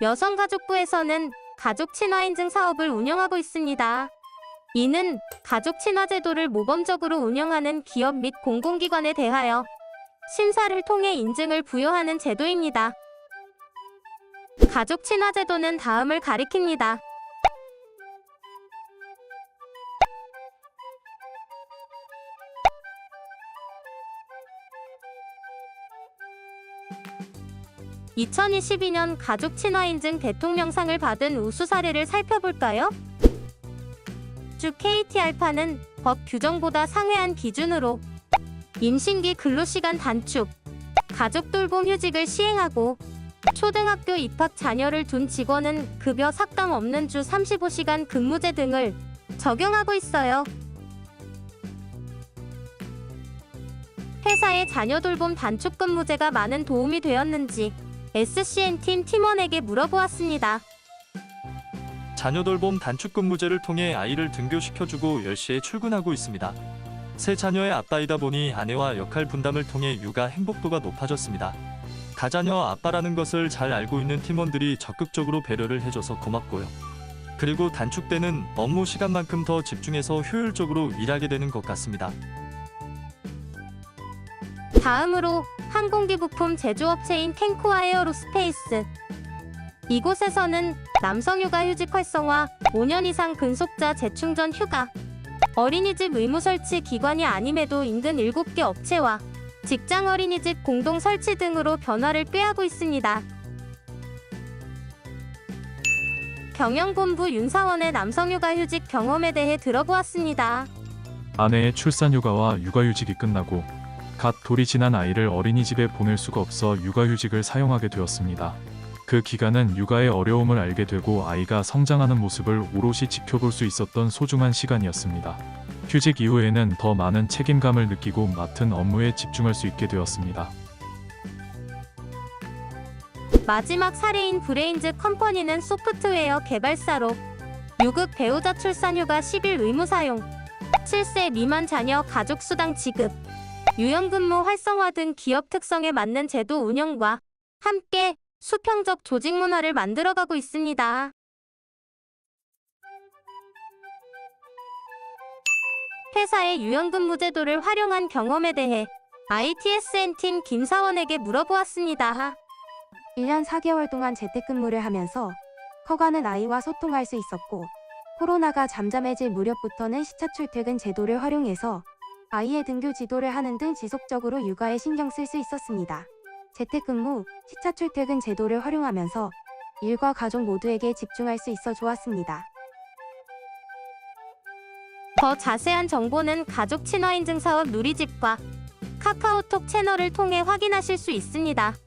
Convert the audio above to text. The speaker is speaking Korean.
여성가족부에서는 가족 친화 인증 사업을 운영하고 있습니다. 이는 가족 친화 제도를 모범적으로 운영하는 기업 및 공공기관에 대하여 심사를 통해 인증을 부여하는 제도입니다. 가족 친화 제도는 다음을 가리킵니다. (2022년) 가족 친화 인증 대통령상을 받은 우수 사례를 살펴볼까요? 주 KT 알파는 법 규정보다 상회한 기준으로 임신기 근로시간 단축, 가족 돌봄 휴직을 시행하고 초등학교 입학 자녀를 둔 직원은 급여 삭감 없는 주 35시간 근무제 등을 적용하고 있어요. 회사의 자녀 돌봄 단축 근무제가 많은 도움이 되었는지 SCN 팀 팀원에게 물어보았습니다. 자녀 돌봄 단축 근무제를 통해 아이를 등교시켜주고 10시에 출근하고 있습니다. 새 자녀의 아빠이다 보니 아내와 역할 분담을 통해 육아 행복도가 높아졌습니다. 다자녀 아빠라는 것을 잘 알고 있는 팀원들이 적극적으로 배려를 해줘서 고맙고요. 그리고 단축되는 업무 시간만큼 더 집중해서 효율적으로 일하게 되는 것 같습니다. 다음으로 항공기 부품 제조업체인 탱코와 에어로스페이스 이곳에서는 남성 휴가 휴직 활성화 5년 이상 근속자 재충전 휴가 어린이집 의무 설치 기관이 아님에도 인근 7개 업체와 직장 어린이집 공동 설치 등으로 변화를 꾀하고 있습니다. 경영본부 윤사원의 남성 휴가 휴직 경험에 대해 들어보았습니다. 아내의 출산휴가와 육아휴직이 끝나고 갓 돌이 지난 아이를 어린이집에 보낼 수가 없어 육아휴직을 사용하게 되었습니다. 그 기간은 육아의 어려움을 알게 되고 아이가 성장하는 모습을 오롯이 지켜볼 수 있었던 소중한 시간이었습니다. 휴직 이후에는 더 많은 책임감을 느끼고 맡은 업무에 집중할 수 있게 되었습니다. 마지막 사례인 브레인즈 컴퍼니는 소프트웨어 개발사로 유급 배우자 출산휴가 10일 의무 사용, 7세 미만 자녀 가족 수당 지급, 유연근무 활성화 등 기업 특성에 맞는 제도 운영과 함께 수평적 조직 문화를 만들어가고 있습니다. 회사의 유연근무 제도를 활용한 경험에 대해 ITSN 팀 김사원에게 물어보았습니다. 1년 4개월 동안 재택근무를 하면서 커가는 아이와 소통할 수 있었고 코로나가 잠잠해질 무렵부터는 시차 출퇴근 제도를 활용해서 아이의 등교 지도를 하는 등 지속적으로 육아에 신경 쓸 수 있었습니다. 재택근무, 시차 출퇴근 제도를 활용하면서 일과 가족 모두에게 집중할 수 있어 좋았습니다. 더 자세한 정보는 가족 친화 인증 사업 누리집과 카카오톡 채널을 통해 확인하실 수 있습니다.